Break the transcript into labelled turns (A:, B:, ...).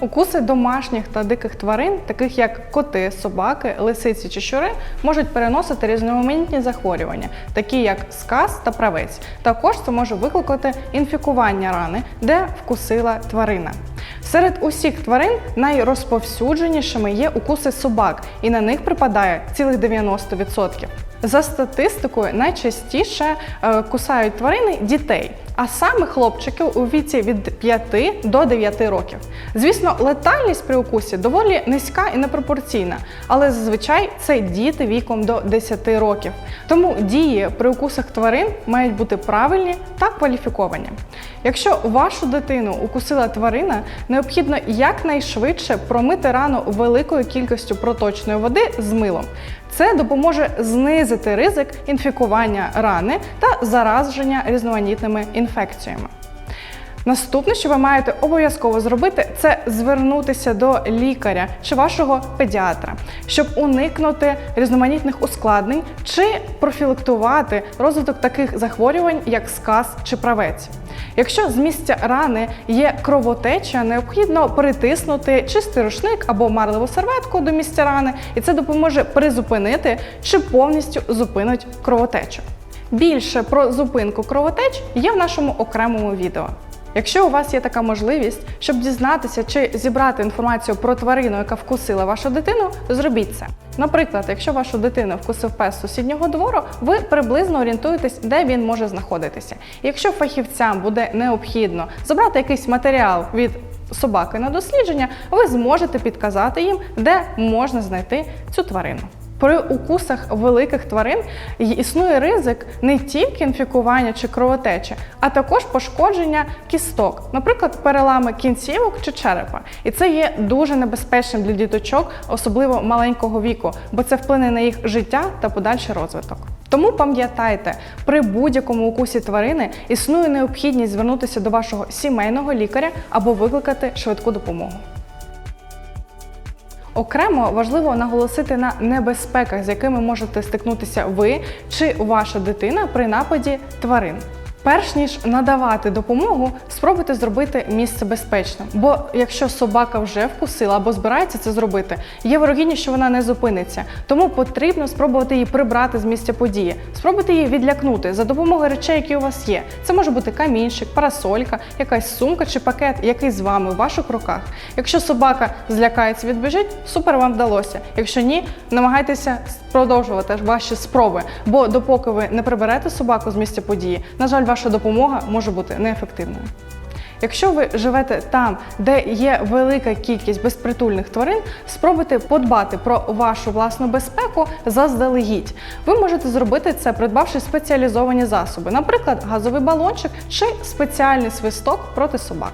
A: Укуси домашніх та диких тварин, таких як коти, собаки, лисиці чи щури, можуть переносити різноманітні захворювання, такі як сказ та правець. Також це може викликати інфікування рани, де вкусила тварина. Серед усіх тварин найрозповсюдженішими є укуси собак, і на них припадає цілих 90%. За статистикою, найчастіше е, кусають тварини дітей, а саме хлопчиків у віці від 5 до 9 років. Звісно, летальність при укусі доволі низька і непропорційна, але зазвичай це діти віком до 10 років. Тому дії при укусах тварин мають бути правильні та кваліфіковані. Якщо вашу дитину укусила тварина, необхідно якнайшвидше промити рану великою кількістю проточної води з милом. Це допоможе знизити ризик інфікування рани та зараження різноманітними інфекціями. Наступне, що ви маєте обов'язково зробити, це звернутися до лікаря чи вашого педіатра, щоб уникнути різноманітних ускладнень чи профілактувати розвиток таких захворювань, як сказ чи правець. Якщо з місця рани є кровотеча, необхідно притиснути чистий рушник або марливу серветку до місця рани, і це допоможе призупинити чи повністю зупинить кровотечу. Більше про зупинку кровотеч є в нашому окремому відео. Якщо у вас є така можливість, щоб дізнатися чи зібрати інформацію про тварину, яка вкусила вашу дитину, зробіть це. Наприклад, якщо вашу дитину вкусив пес сусіднього двору, ви приблизно орієнтуєтесь, де він може знаходитися. Якщо фахівцям буде необхідно забрати якийсь матеріал від собаки на дослідження, ви зможете підказати їм, де можна знайти цю тварину. При укусах великих тварин існує ризик не тільки інфікування чи кровотечі, а також пошкодження кісток, наприклад, перелами кінцівок чи черепа. І це є дуже небезпечним для діточок, особливо маленького віку, бо це вплине на їх життя та подальший розвиток. Тому пам'ятайте, при будь-якому укусі тварини існує необхідність звернутися до вашого сімейного лікаря або викликати швидку допомогу. Окремо важливо наголосити на небезпеках, з якими можете стикнутися ви чи ваша дитина при нападі тварин. Перш ніж надавати допомогу, спробуйте зробити місце безпечним. Бо якщо собака вже вкусила або збирається це зробити, є вирогідність, що вона не зупиниться. Тому потрібно спробувати її прибрати з місця події. Спробуйте її відлякнути за допомогою речей, які у вас є. Це може бути камінчик, парасолька, якась сумка чи пакет, який з вами в ваших руках. Якщо собака злякається, відбіжить, супер вам вдалося. Якщо ні, намагайтеся продовжувати ваші спроби, бо допоки ви не приберете собаку з місця події, на жаль, ваша допомога може бути неефективною. Якщо ви живете там, де є велика кількість безпритульних тварин, спробуйте подбати про вашу власну безпеку заздалегідь. Ви можете зробити це, придбавши спеціалізовані засоби, наприклад, газовий балончик чи спеціальний свисток проти собак.